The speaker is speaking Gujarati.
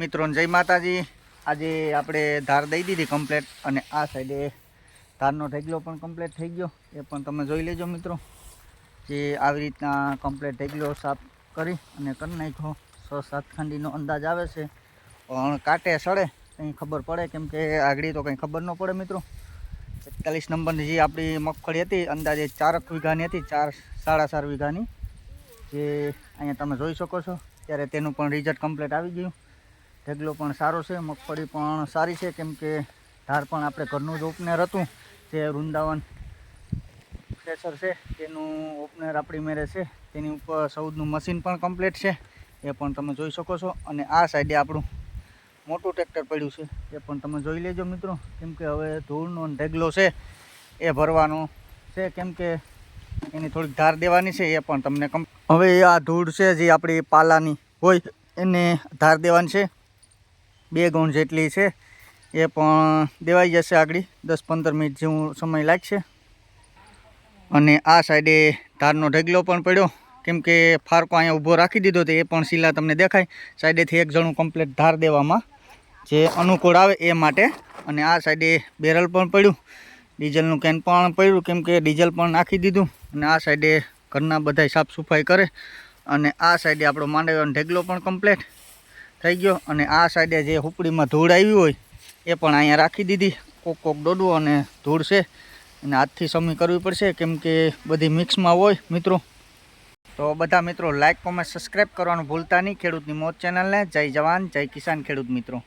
મિત્રોને જય માતાજી. આજે આપણે ધાર દઈ દીધી કમ્પ્લેટ અને આ સાઈડે ધારનો ઢગલો પણ કમ્પ્લેટ થઈ ગયો. એ પણ તમે જોઈ લેજો મિત્રો, જે આવી રીતના કમ્પ્લેટ ઢગલો સાફ કરી અને કરી નાખ્યો. છ સાત ખાંડીનો અંદાજ આવે છે, પણ કાંટે સડે, કંઈ ખબર પડે? કેમ કે આગળી તો કંઈ ખબર ન પડે મિત્રો. એકતાલીસ નંબરની જે આપણી મગફળી હતી, અંદાજે ચારક વીઘાની હતી, ચાર સાડા ચાર વીઘાની. જે અહીંયા તમે જોઈ શકો છો, ત્યારે તેનું પણ રિઝલ્ટ કમ્પ્લીટ આવી ગયું. ઢેગલો પણ સારો છે, મગફળી પણ સારી છે, કેમ કે ધાર પણ આપણે ઘરનું જ ઓપનર હતું, જે વૃંદાવન ફ્રેશર છે, તેનું ઓપનર આપણી મેરે છે, તેની ઉપર સૌદનું મશીન પણ કમ્પ્લીટ છે, એ પણ તમે જોઈ શકો છો, અને આ સાઈડે આપણું મોટું ટ્રેક્ટર પડ્યું છે, એ પણ તમે જોઈ લેજો મિત્રો, કેમ કે હવે ધૂળનો ઢેગલો છે, એ ભરવાનો છે, કેમ કે એની થોડીક ધાર દેવાની છે, એ પણ તમને કમ હવે આ ધૂળ છે, જે આપણી પાલાની હોય, એને ધાર દેવાની છે બે ગૌણ જેટલી છે, એ પણ દેવાઈ જશે આગળ. દસ પંદર મિનિટ જેવું સમય લાગશે. અને આ સાઈડે ધારનો ઢગલો પણ પડ્યો. કેમ કે ફારકો અહીંયા ઊભો રાખી દીધો તો એ પણ શીલા તમને દેખાય. સાઈડેથી એક જણું કમ્પ્લીટ ધાર દેવામાં. જે અનુકૂળ આવે એ માટે. અને આ સાઈડે બેરલ પણ પડ્યું. ડીઝલનું કેન પણ પડ્યું. કેમ કે ડીઝલ પણ નાખી દીધું. અને આ સાઈડે ઘરના બધાય સાફ સફાઈ કરે. અને આ સાઈડે આપણો માંડવીનો ઢેગલો પણ કમ્પ્લીટ થઈ ગયો અને આ સાઈડે જે હુપડીમાં ધૂળ આવી હોય, એ પણ અહીંયા રાખી દીધી. કોક કોક ડોડવો અને ધૂળ છે. અને હાથથી સમી કરવી પડશે, કેમ કે બધી મિક્સમાં હોય, મિત્રો. તો બધા મિત્રો લાઇક કોમેન્ટ સબસ્ક્રાઈબ કરવાનું ભૂલતા નહીં. ખેડૂતની મોજ ચેનલને. જય જવાન, જય કિસાન ખેડૂત મિત્રો.